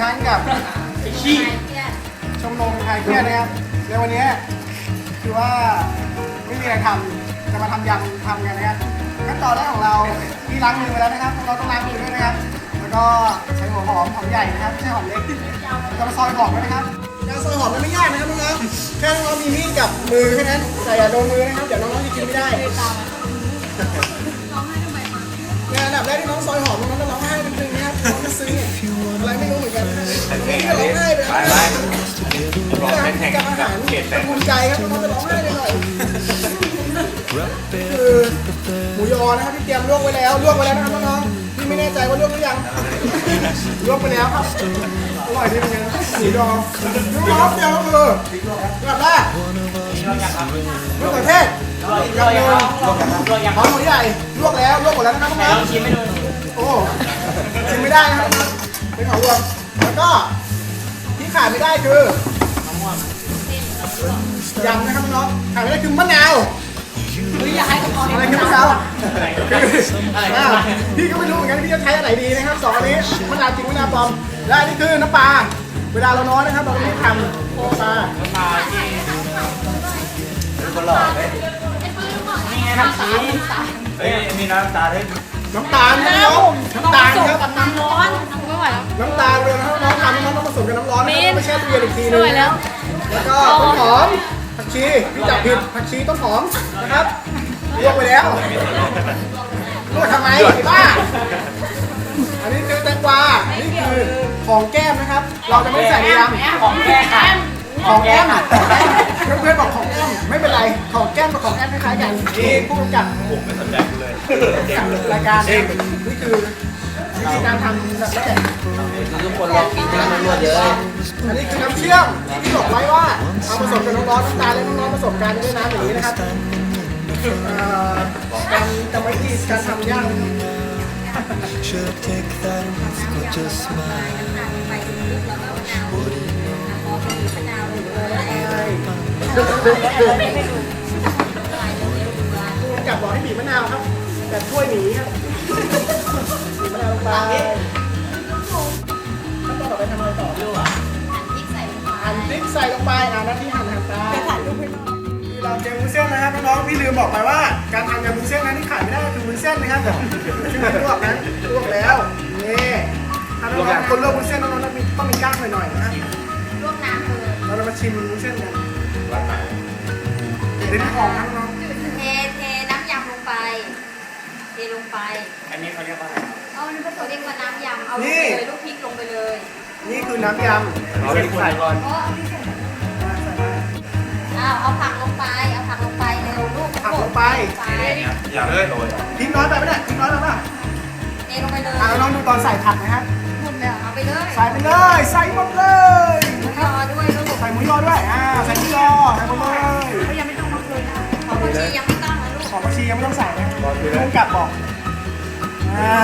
ครั้งกับขี้ชมรมคลายเครียดนะครับในวันนี้คือว่าไม่มีอะไรทำจะมาทำยำทำกันนะครับขั้นตอนแรกของเราที่ล้างมือไปแล้วนะครับ เราต้องล้างมือด้วยนะครับ แล้วก็ใช้หัวหอมหอมใหญ่นะครับไม่ใช่หอมเล็กจะมาซอยหอมด้วยนะครับการซอยหอมมันไม่ยากนะครับน้องๆแค่น้องๆมีมีดกับมือแค่นั้นแต่อย่าโดนมือนะครับเดี๋ยวน้องๆจะกินไม่ได้เนี่ยอันดับแรกที่น้องซอยหอมน้องๆจะร้องไห้เป็นหนึ่งนะครับน้อง ไห้ไปรอกเป็นแข่งกับอาหารเขตแต่ภูมิใจครับน้องๆจะร้องไห้เลยหน่อยคือหมูยอนะครับที่เตรียมลวกไว้แล้วลวกไว้แล้วนะครับน้องๆพี่ไม่แน่ใจว่าลวกหรือยังลวกไปแล้วครับอร่อยดีเหมือนกันหมูยอน้องเตรียมก็คือแบบแรกมะเขือเทศกับเนยหอมหัวใหญ่ลวกแล้วลวกหมดแล้วนะครับน้องๆชิมไม่ไดูโอ้ชิมไม่ได้นะครับเป็นของรวมแล้วก็ ขาดไม่ได้คือยำนะครับน้องขาดไม่ได้คือมะนาวอะไรคือมะนาวอ่าพี่ก็ไม่รู้เหมือนกันพี่จะใช้อะไรดีนะครับสองอันนี้มะนาวจริงมะนาวปลอมและอันนี้คือน้ำปลาเวลาเราน้อยนะครับเราไม่ทำน้ำปลามาที่คนหล่อเลยเฮ้ยมีน้ำตาด้วยน้ำตาลนะครับน้องน้ำตาลครับ น้ำร้อน ไม่ไหวแล้ว น้ำตาลเลยนะครับน้องทำน้องต้องผสมกับน้ำร้อนนะครับไม่ใช่ตู้เย็นอีกทีนึไม่งไหวแล้วแล้วก็ต้นหอมผักชีพี่จับผิดผักชีต้นหอมนะครับลวกไปแล้วลวกทำไมไอ้บ้าอันนี้คือแตงกวานี่คือของแก้มนะครับ เราจะไม่ใส่ในยำของแก้ค่ะของแก้มเพื่อนๆบอกของแก้มไม่เป็นไรของแก้มกับของแก้มคล้ายๆกันนี่ผู้กำกับผมไม่สนใจกูเลยกับรายการนะครับนี่คือวิธีการทำแบบนี้ทุก คนลองกินน้ำมันรวดเยอะอันนี้คือน้ำเชื่อมที่บอกไว้ว่าเอาผสมกับน้ำร้อนน้ำตาลและน้ำร้อนผสมกันด้วยน้ำอย่างนี้นะครับเอ่อการจำไว้ที่การทำยากนะครับ Should take that risk or just smile? ผู้กำกับบอกให้บีบมะนาวครับแต่ถ้วยหนีครับบีบมะนาวลงไป ใส่ลงไปอ่าหน้าที่หั่นหั่นไปถ่ายรูปให้น้องคือเราเจอวุ้นเส้นนะครับน้องๆพี่ลืมบอกไปว่า การทำยำวุ้นเส้นนั้นที่ขาดไม่ได้ก็คือวุ้นเส้นนะครับซึ่งลวกนะลวกแล้วนี่ถ้าน้องๆคนลวกวุ้นเส้นน้องๆต้องมีต้องมีกล้างหน่อยๆนะครับลวกน้ำเลยเราจะมาชิมวุ้นเส้นกันลิ้นทองนะน้องเทเทน้ำยำลงไป เทลงไป อันนี้เขาเรียกว่าอะไรเอานี่เขาเรียกว่าน้ำยำ เอาลงไปเลยลูกพริกลงไปเลย นี่คือน้ำยำเอาไปใส่ก่อนเพราะเอาพริกใส่อ้าวเอาผักลงไป เอาผักลงไปเร็วลูกผักลงไปไปอย่าเลยโดยพริกน้อยไปไหมเนี่ยพริกน้อยไปป่ะเทลงไปเลยอะลองดูตอนใส่ผักนะครับหมดแล้วเอาไปเลย ใส่ไปเลย ใส่หมดเลยรอด้วยลูกใส่หมูยอด้วย อ่า ใส่หมูยอใส่หมดเลยเขายังไม่ต้องลดเลยนะเขาผักชียังไม่ต้องนะลูกของผักชียังไม่ต้องใส่นะลุงกลับบอกอ่า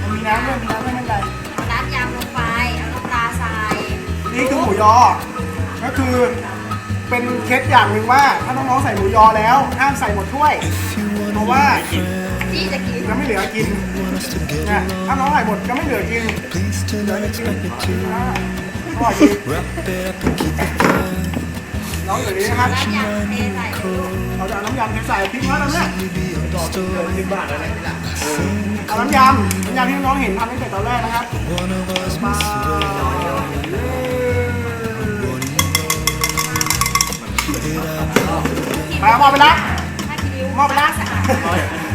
มันมีน้ำด้วยมีน้ำด้วยไม่เป็นไร ยอ ก็คือเป็นเคล็ดอย่างหนึ่งว่า ถ้าน้องๆใส่หมูยอแล้วห้ามใส่หมดถ้วย If you เพ wanna ราะว่าที่จะกินจะไม่เหลือกิน want us to get นะถ้าน้องใส่หมดก็ไม่เหลือกิน please do not expect me to อร่อยดี wrap it up and keep it fun. น้องอยู่นี้นะครับน้ำยำเทใส่เลยลูกเราจะเอาน้ำยำใส่พริกน้อยแล้วเนี่ย Maybe on the story. สิบบาทอะไรนี่แหละเอาน้ำยำน้ำยำที่น้องเห็นทำตั้งแต่ตอนแรกนะครับ One of us มา ไปเอาหม้อไปละถ้าคิริ้วหม้อไปละ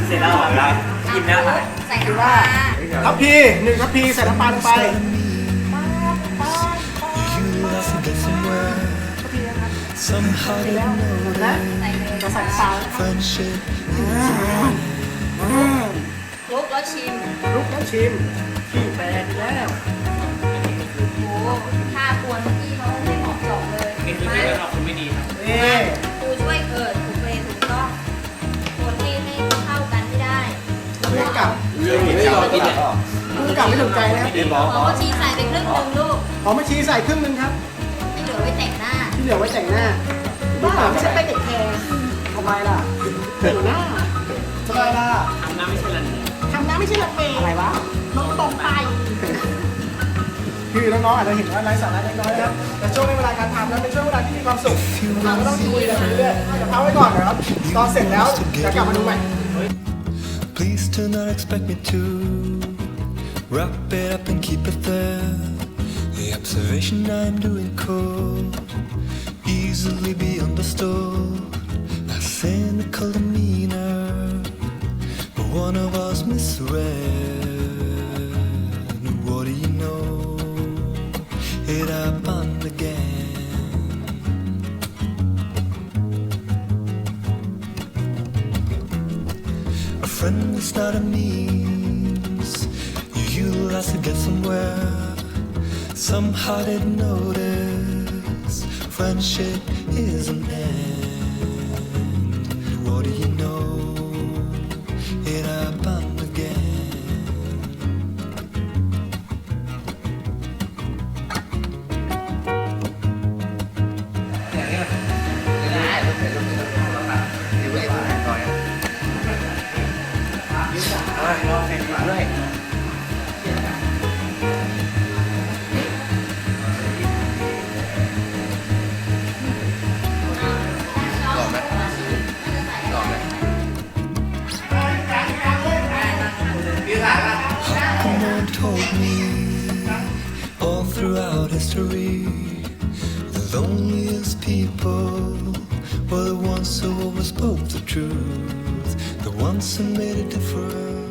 เสร็จแล้วเหรอครับกินแล้วเหรอใส่น้ำปลาทัพพีหนึ่งทัพพีใส่น้ำปลาลงไป You left to get somewhere. Somehow you know นะใส่เลยจะใส่ซาว friendship ลุกแล้วชิมลุกแล้วชิมขี้แปดอีกแล้วโอ้โหถ้าควรเมื่อกี้เขาไม่เหมาะเจาะเลยนี่คือมาที่เราคุณไม่ดีครับนี่ครู ช่วยเกิดถูกเวรถูกต้องคนที่ให้เข้ากันให้ได้เพื่อนกลับไม่รอกินเนี่ยเพื่อนกลับไม่ถูกใจนะครับเรียนบอกขอชีใส่ไปครึ่งหนึ่งลูกหอมมะชีใส่ครึ่งหนึงครับที่เหลือไว้แต่งหน้าที่เหลือไว้แต่งหน้าบ้าไม่ใช่ไปเด็กแคร์ทำไมล่ะแต่งหน้าทำไมล่ะทำน้ำไม่ใช่ละนี่ทำหน้าไม่ใช่หลักเมย์อะไรวะน้องตรงไป คือน้องๆอาจจะเห็นว่าไร้สาระเล็กน้อยนะครับแต่ช่วงในเวลาการทำนั้นเป็นช่วงเวลาที่มีความสุขเราก็ต้องคุยกันไปเรื่อยๆจะพักไว้ก่อนนะครับตอนเสร็จแล้วจะกลับมาดูใหม่ Please do not expect me to wrap it up and keep it there. The observation I'm doing could easily be understood. A cynical demeanor, but one of us misread. Friend is not a means you utilize to get somewhere. Somehow didn't notice friendship is an end. All throughout history. The loneliest people were the ones who always spoke the truth, the ones who made a difference.